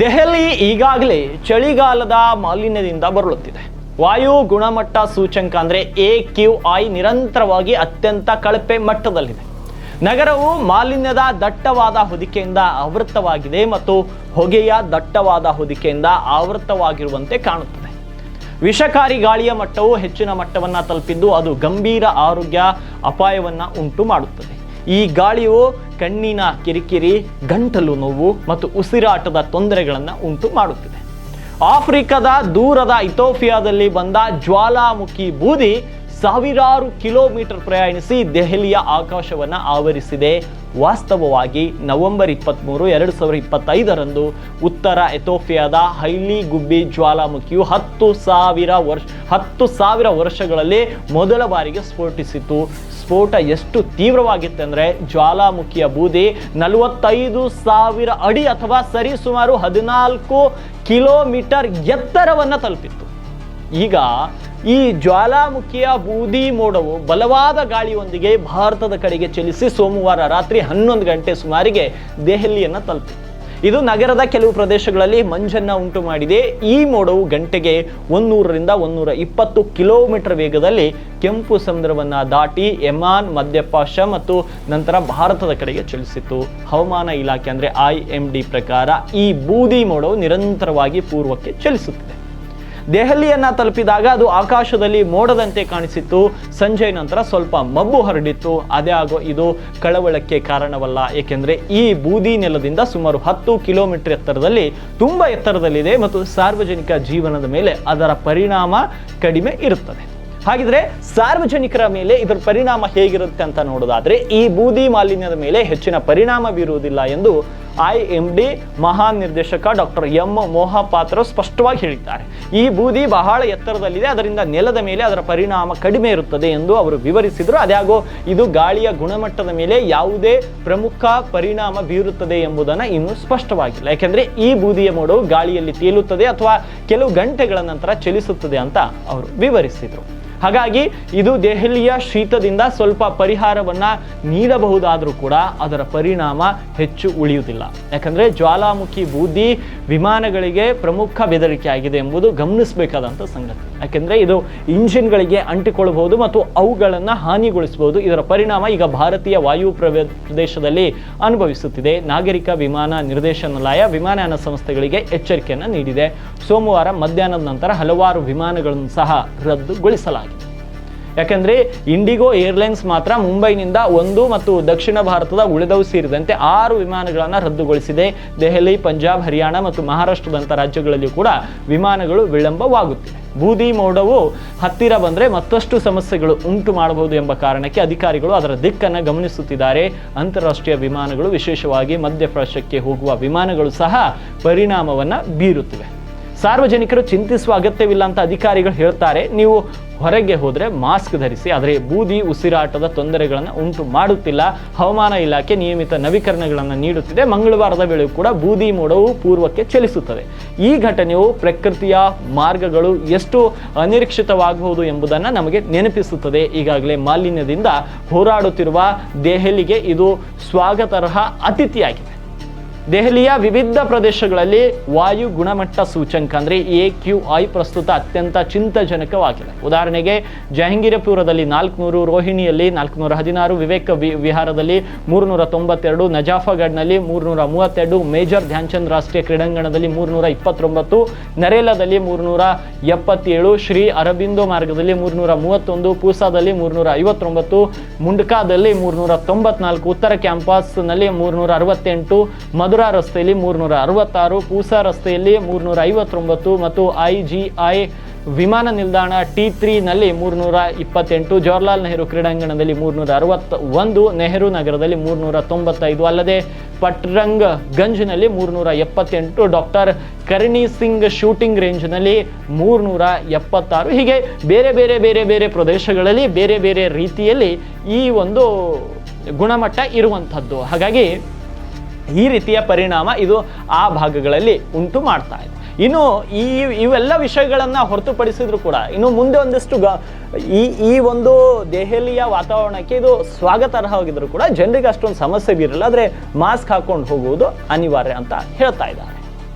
ದೆಹಲಿ ಈಗಾಗಲೇ ಚಳಿಗಾಲದ ಮಾಲಿನ್ಯದಿಂದ ಬರಳುತ್ತಿದೆ ವಾಯು ಗುಣಮಟ್ಟ ಸೂಚಂಕ ಅಂದರೆ ಎ ಕ್ಯೂ ಐ ನಿರಂತರವಾಗಿ ಅತ್ಯಂತ ಕಳಪೆ ಮಟ್ಟದಲ್ಲಿದೆ. ನಗರವು ಮಾಲಿನ್ಯದ ದಟ್ಟವಾದ ಹೊದಿಕೆಯಿಂದ ಆವೃತವಾಗಿದೆ ಮತ್ತು ಹೊಗೆಯ ದಟ್ಟವಾದ ಹೊದಿಕೆಯಿಂದ ಆವೃತವಾಗಿರುವಂತೆ ಕಾಣುತ್ತದೆ. ವಿಷಕಾರಿ ಗಾಳಿಯ ಮಟ್ಟವು ಹೆಚ್ಚಿನ ಮಟ್ಟವನ್ನು ತಲುಪಿದ್ದು ಅದು ಗಂಭೀರ ಆರೋಗ್ಯ ಅಪಾಯವನ್ನು ಉಂಟು ಮಾಡುತ್ತದೆ. ಈ ಗಾಳಿಯು ಕಣ್ಣಿನ ಕಿರಿಕಿರಿ, ಗಂಟಲು ನೋವು ಮತ್ತು ಉಸಿರಾಟದ ತೊಂದರೆಗಳನ್ನು ಉಂಟು ಮಾಡುತ್ತಿದೆ. ಆಫ್ರಿಕಾದ ದೂರದ ಇಥೋಫಿಯಾದಲ್ಲಿ ಬಂದ ಜ್ವಾಲಾಮುಖಿ ಬೂದಿ ಸಾವಿರಾರು ಕಿಲೋಮೀಟರ್ ಪ್ರಯಾಣಿಸಿ ದೆಹಲಿಯ ಆಕಾಶವನ್ನು ಆವರಿಸಿದೆ. ವಾಸ್ತವವಾಗಿ ನವೆಂಬರ್ ಇಪ್ಪತ್ತ್ಮೂರು ಎರಡು ಸಾವಿರದ ಇಪ್ಪತ್ತೈದರಂದು ಉತ್ತರ ಎಥೋಫಿಯಾದ ಹೈಲಿ ಗುಬ್ಬಿ ಜ್ವಾಲಾಮುಖಿಯು ಹತ್ತು ಸಾವಿರ ವರ್ಷ, ಹತ್ತು ಸಾವಿರ ವರ್ಷಗಳಲ್ಲಿ ಮೊದಲ ಬಾರಿಗೆ ಸ್ಫೋಟಿಸಿತು ಸ್ಫೋಟ ಎಷ್ಟು ತೀವ್ರವಾಗಿತ್ತೆಂದರೆ ಜ್ವಾಲಾಮುಖಿಯ ಬೂದಿ ನಲವತ್ತೈದು ಸಾವಿರ ಅಡಿ ಅಥವಾ ಸರಿಸುಮಾರು ಹದಿನಾಲ್ಕು ಕಿಲೋಮೀಟರ್ ಎತ್ತರವನ್ನು ತಲುಪಿತ್ತು. ಈಗ ಈ ಜ್ವಾಲಾಮುಖಿಯ ಬೂದಿ ಮೋಡವು ಬಲವಾದ ಗಾಳಿಯೊಂದಿಗೆ ಭಾರತದ ಕಡೆಗೆ ಚಲಿಸಿ ಸೋಮವಾರ ರಾತ್ರಿ ಹನ್ನೊಂದು ಗಂಟೆ ಸುಮಾರಿಗೆ ದೆಹಲಿಯನ್ನು ತಲುಪಿತು. ಇದು ನಗರದ ಕೆಲವು ಪ್ರದೇಶಗಳಲ್ಲಿ ಮಂಜನ್ನು ಉಂಟು ಮಾಡಿದೆ. ಈ ಮೋಡವು ಗಂಟೆಗೆ ಒಂದೂರರಿಂದ ಒಂದೂರ ಇಪ್ಪತ್ತು ಕಿಲೋಮೀಟರ್ ವೇಗದಲ್ಲಿ ಕೆಂಪು ಸಮುದ್ರವನ್ನು ದಾಟಿ ಯಮಾನ್ ಮಧ್ಯಪಾಶ ಮತ್ತು ನಂತರ ಭಾರತದ ಕಡೆಗೆ ಚಲಿಸಿತು. ಹವಾಮಾನ ಇಲಾಖೆ ಅಂದರೆ ಐ ಎಂ ಡಿ ಪ್ರಕಾರ ಈ ಬೂದಿ ಮೋಡವು ನಿರಂತರವಾಗಿ ಪೂರ್ವಕ್ಕೆ ಚಲಿಸುತ್ತಿದೆ. ದೆಹಲಿಯನ್ನ ತಲುಪಿದಾಗ ಅದು ಆಕಾಶದಲ್ಲಿ ಮೋಡದಂತೆ ಕಾಣಿಸಿತ್ತು. ಸಂಜೆ ನಂತರ ಸ್ವಲ್ಪ ಮಬ್ಬು ಹರಡಿತ್ತು. ಅದೇ ಆಗೋ ಇದು ಕಳವಳಕ್ಕೆ ಕಾರಣವಲ್ಲ. ಏಕೆಂದರೆ ಈ ಬೂದಿ ನೆಲದಿಂದ ಸುಮಾರು ಹತ್ತು ಕಿಲೋಮೀಟರ್ ಎತ್ತರದಲ್ಲಿ, ತುಂಬ ಎತ್ತರದಲ್ಲಿದೆ ಮತ್ತು ಸಾರ್ವಜನಿಕ ಜೀವನದ ಮೇಲೆ ಅದರ ಪರಿಣಾಮ ಕಡಿಮೆ ಇರುತ್ತದೆ. ಹಾಗಿದ್ರೆ ಸಾರ್ವಜನಿಕರ ಮೇಲೆ ಇದರ ಪರಿಣಾಮ ಹೇಗಿರುತ್ತೆ ಅಂತ ನೋಡೋದಾದ್ರೆ, ಈ ಬೂದಿ ಮಾಲಿನ್ಯದ ಮೇಲೆ ಹೆಚ್ಚಿನ ಪರಿಣಾಮ ಬೀರುವುದಿಲ್ಲ ಎಂದು ಐ ಎಂ ಡಿ ಮಹಾನಿರ್ದೇಶಕ ಡಾಕ್ಟರ್ ಎಂ ಮೋಹಪಾತ್ರ ಸ್ಪಷ್ಟವಾಗಿ ಹೇಳಿದ್ದಾರೆ. ಈ ಬೂದಿ ಬಹಳ ಎತ್ತರದಲ್ಲಿದೆ, ಅದರಿಂದ ನೆಲದ ಮೇಲೆ ಅದರ ಪರಿಣಾಮ ಕಡಿಮೆ ಇರುತ್ತದೆ ಎಂದು ಅವರು ವಿವರಿಸಿದರು. ಅದಾಗೋ ಇದು ಗಾಳಿಯ ಗುಣಮಟ್ಟದ ಮೇಲೆ ಯಾವುದೇ ಪ್ರಮುಖ ಪರಿಣಾಮ ಬೀರುತ್ತದೆ ಎಂಬುದನ್ನು ಇನ್ನೂ ಸ್ಪಷ್ಟವಾಗಿಲ್ಲ. ಯಾಕೆಂದರೆ ಈ ಬೂದಿಯ ಮೋಡವು ಗಾಳಿಯಲ್ಲಿ ತೇಲುತ್ತದೆ ಅಥವಾ ಕೆಲವು ಗಂಟೆಗಳ ನಂತರ ಚಲಿಸುತ್ತದೆ ಅಂತ ಅವರು ವಿವರಿಸಿದರು. ಹಾಗಾಗಿ ಇದು ದೆಹಲಿಯ ಶೀತದಿಂದ ಸ್ವಲ್ಪ ಪರಿಹಾರವನ್ನ ನೀಡಬಹುದಾದರೂ ಕೂಡ ಅದರ ಪರಿಣಾಮ ಹೆಚ್ಚು ಉಳಿಯುವುದಿಲ್ಲ. ಯಾಕಂದ್ರೆ ಜ್ವಾಲಾಮುಖಿ ಬೂದಿ ವಿಮಾನಗಳಿಗೆ ಪ್ರಮುಖ ಬೆದರಿಕೆ ಆಗಿದೆ ಎಂಬುದು ಗಮನಿಸಬೇಕಾದಂಥ ಸಂಗತಿ. ಯಾಕೆಂದ್ರೆ ಇದು ಇಂಜಿನ್ಗಳಿಗೆ ಅಂಟಿಕೊಳ್ಳಬಹುದು ಮತ್ತು ಅವುಗಳನ್ನು ಹಾನಿಗೊಳಿಸಬಹುದು. ಇದರ ಪರಿಣಾಮ ಈಗ ಭಾರತೀಯ ವಾಯು ಪ್ರದೇಶದಲ್ಲಿ ಅನುಭವಿಸುತ್ತಿದೆ. ನಾಗರಿಕ ವಿಮಾನ ನಿರ್ದೇಶನಾಲಯ, ವಿಮಾನಯಾನ ಸಂಸ್ಥೆಗಳಿಗೆ ಎಚ್ಚರಿಕೆಯನ್ನು ನೀಡಿದೆ. ಸೋಮವಾರ ಮಧ್ಯಾಹ್ನದ ನಂತರ ಹಲವಾರು ವಿಮಾನಗಳನ್ನು ಸಹ ರದ್ದುಗೊಳಿಸಲಾಗಿದೆ. ಯಾಕಂದ್ರೆ ಇಂಡಿಗೋ ಏರ್ಲೈನ್ಸ್ ಮಾತ್ರ ಮುಂಬೈನಿಂದ ಒಂದು ಮತ್ತು ದಕ್ಷಿಣ ಭಾರತದ ಉಳಿದವು ಸೇರಿದಂತೆ ಆರು ವಿಮಾನಗಳನ್ನು ರದ್ದುಗೊಳಿಸಿದೆ. ದೆಹಲಿ, ಪಂಜಾಬ್, ಹರಿಯಾಣ ಮತ್ತು ಮಹಾರಾಷ್ಟ್ರದಂಥ ರಾಜ್ಯಗಳಲ್ಲಿ ಕೂಡ ವಿಮಾನಗಳು ವಿಳಂಬವಾಗುತ್ತಿವೆ. ಬೂದಿ ಮೋಡವು ಹತ್ತಿರ ಬಂದರೆ ಮತ್ತಷ್ಟು ಸಮಸ್ಯೆಗಳು ಉಂಟು ಮಾಡಬಹುದು ಎಂಬ ಕಾರಣಕ್ಕೆ ಅಧಿಕಾರಿಗಳು ಅದರ ದಿಕ್ಕನ್ನು ಗಮನಿಸುತ್ತಿದ್ದಾರೆ. ಅಂತಾರಾಷ್ಟ್ರೀಯ ವಿಮಾನಗಳು ವಿಶೇಷವಾಗಿ ಮಧ್ಯಪ್ರಾಚ್ಯಕ್ಕೆ ಹೋಗುವ ವಿಮಾನಗಳು ಸಹ ಪರಿಣಾಮವನ್ನು ಬೀರುತ್ತಿವೆ. ಸಾರ್ವಜನಿಕರು ಚಿಂತಿಸುವ ಅಗತ್ಯವಿಲ್ಲ ಅಂತ ಅಧಿಕಾರಿಗಳು ಹೇಳ್ತಾರೆ. ನೀವು ಹೊರಗೆ ಹೋದರೆ ಮಾಸ್ಕ್ ಧರಿಸಿ, ಆದರೆ ಬೂದಿ ಉಸಿರಾಟದ ತೊಂದರೆಗಳನ್ನು ಉಂಟು ಮಾಡುತ್ತಿಲ್ಲ. ಹವಾಮಾನ ಇಲಾಖೆ ನಿಯಮಿತ ನವೀಕರಣಗಳನ್ನು ನೀಡುತ್ತಿದೆ. ಮಂಗಳವಾರದ ವೇಳೆಯೂ ಕೂಡ ಬೂದಿ ಮೋಡವು ಪೂರ್ವಕ್ಕೆ ಚಲಿಸುತ್ತದೆ. ಈ ಘಟನೆಯು ಪ್ರಕೃತಿಯ ಮಾರ್ಗಗಳು ಎಷ್ಟು ಅನಿರೀಕ್ಷಿತವಾಗಬಹುದು ಎಂಬುದನ್ನು ನಮಗೆ ನೆನಪಿಸುತ್ತದೆ. ಈಗಾಗಲೇ ಮಾಲಿನ್ಯದಿಂದ ಹೋರಾಡುತ್ತಿರುವ ದೆಹಲಿಗೆ ಇದು ಸ್ವಾಗತಾರ್ಹ ಅತಿಥಿಯಾಗಿದೆ. ದೆಹಲಿಯ ವಿವಿಧ ಪ್ರದೇಶಗಳಲ್ಲಿ ವಾಯು ಗುಣಮಟ್ಟ ಸೂಚಂಕ ಅಂದರೆ ಎ ಕ್ಯೂ ಐ ಪ್ರಸ್ತುತ ಅತ್ಯಂತ ಚಿಂತಾಜನಕವಾಗಿದೆ. ಉದಾಹರಣೆಗೆ, ಜಹಂಗೀರಪುರದಲ್ಲಿ ನಾಲ್ಕುನೂರು, ರೋಹಿಣಿಯಲ್ಲಿ ನಾಲ್ಕುನೂರ ಹದಿನಾರು, ವಿವೇಕ ವಿಹಾರದಲ್ಲಿ ಮೂರುನೂರ ತೊಂಬತ್ತೆರಡು ನಜಾಫಗಢ್ನಲ್ಲಿ ಮೂರುನೂರ ಮೂವತ್ತೆರಡು ಮೇಜರ್ ಧ್ಯಾನ್ಚಂದ್ ರಾಷ್ಟ್ರೀಯ ಕ್ರೀಡಾಂಗಣದಲ್ಲಿ ಮೂರುನೂರ ಇಪ್ಪತ್ತೊಂಬತ್ತು ನರೇಲಾದಲ್ಲಿ ಮೂರುನೂರ ಎಪ್ಪತ್ತೇಳು ಶ್ರೀ ಅರಬಿಂದೋ ಮಾರ್ಗದಲ್ಲಿ ಮೂರುನೂರ ಮೂವತ್ತೊಂದು ಪೂಸಾದಲ್ಲಿ ಮೂರುನೂರ ಐವತ್ತೊಂಬತ್ತು ಮುಂಡ್ಕಾದಲ್ಲಿ ಮೂರುನೂರ ತೊಂಬತ್ನಾಲ್ಕು ಉತ್ತರ ಕ್ಯಾಂಪಸ್ನಲ್ಲಿ ಮೂರುನೂರ ಅರವತ್ತೆಂಟು ಮಧುರಾ ರಸ್ತೆಯಲ್ಲಿ ಮೂರುನೂರ ಅರವತ್ತಾರು, ಪೂಸಾ ರಸ್ತೆಯಲ್ಲಿ ಮೂರುನೂರ ಐವತ್ತೊಂಬತ್ತು ಮತ್ತು ಐ ಜಿ ಐ ವಿಮಾನ ನಿಲ್ದಾಣ ಟಿ ತ್ರೀನಲ್ಲಿ ಮೂರುನೂರ ಇಪ್ಪತ್ತೆಂಟು, ಜವಾಹರ್ಲಾಲ್ ನೆಹರು ಕ್ರೀಡಾಂಗಣದಲ್ಲಿ ಮೂರುನೂರ ಅರವತ್ತ ಒಂದು ನೆಹರು ನಗರದಲ್ಲಿ ಮೂರುನೂರ ತೊಂಬತ್ತೈದು, ಅಲ್ಲದೆ ಪಟ್ರಂಗ್ ಗಂಜ್ನಲ್ಲಿ ಮೂರುನೂರ ಎಪ್ಪತ್ತೆಂಟು, ಡಾಕ್ಟರ್ ಕರಣಿ ಸಿಂಗ್ ಶೂಟಿಂಗ್ ರೇಂಜ್ನಲ್ಲಿ ಮೂರುನೂರ ಎಪ್ಪತ್ತಾರು. ಹೀಗೆ ಬೇರೆ ಬೇರೆ ಬೇರೆ ಬೇರೆ ಪ್ರದೇಶಗಳಲ್ಲಿ ಬೇರೆ ಬೇರೆ ರೀತಿಯಲ್ಲಿ ಈ ಒಂದು ಗುಣಮಟ್ಟ ಇರುವಂಥದ್ದು. ಹಾಗಾಗಿ ಈ ರೀತಿಯ ಪರಿಣಾಮ ಇದು ಆ ಭಾಗಗಳಲ್ಲಿ ಉಂಟು ಮಾಡ್ತಾ ಇದೆ. ಇನ್ನು ಈ ಇವೆಲ್ಲ ವಿಷಯಗಳನ್ನು ಹೊರತುಪಡಿಸಿದ್ರು ಕೂಡ ಇನ್ನು ಮುಂದೆ ಒಂದಿಷ್ಟು ಗ ಈ ಈ ಒಂದು ದೆಹಲಿಯ ವಾತಾವರಣಕ್ಕೆ ಇದು ಸ್ವಾಗತಾರ್ಹವಾಗಿದ್ರು ಕೂಡ ಜನರಿಗೆ ಅಷ್ಟೊಂದು ಸಮಸ್ಯೆ ಬೀರಲ್ಲ, ಆದರೆ ಮಾಸ್ಕ್ ಹಾಕೊಂಡು ಹೋಗುವುದು ಅನಿವಾರ್ಯ ಅಂತ ಹೇಳ್ತಾ ಇದ್ದಾರೆ.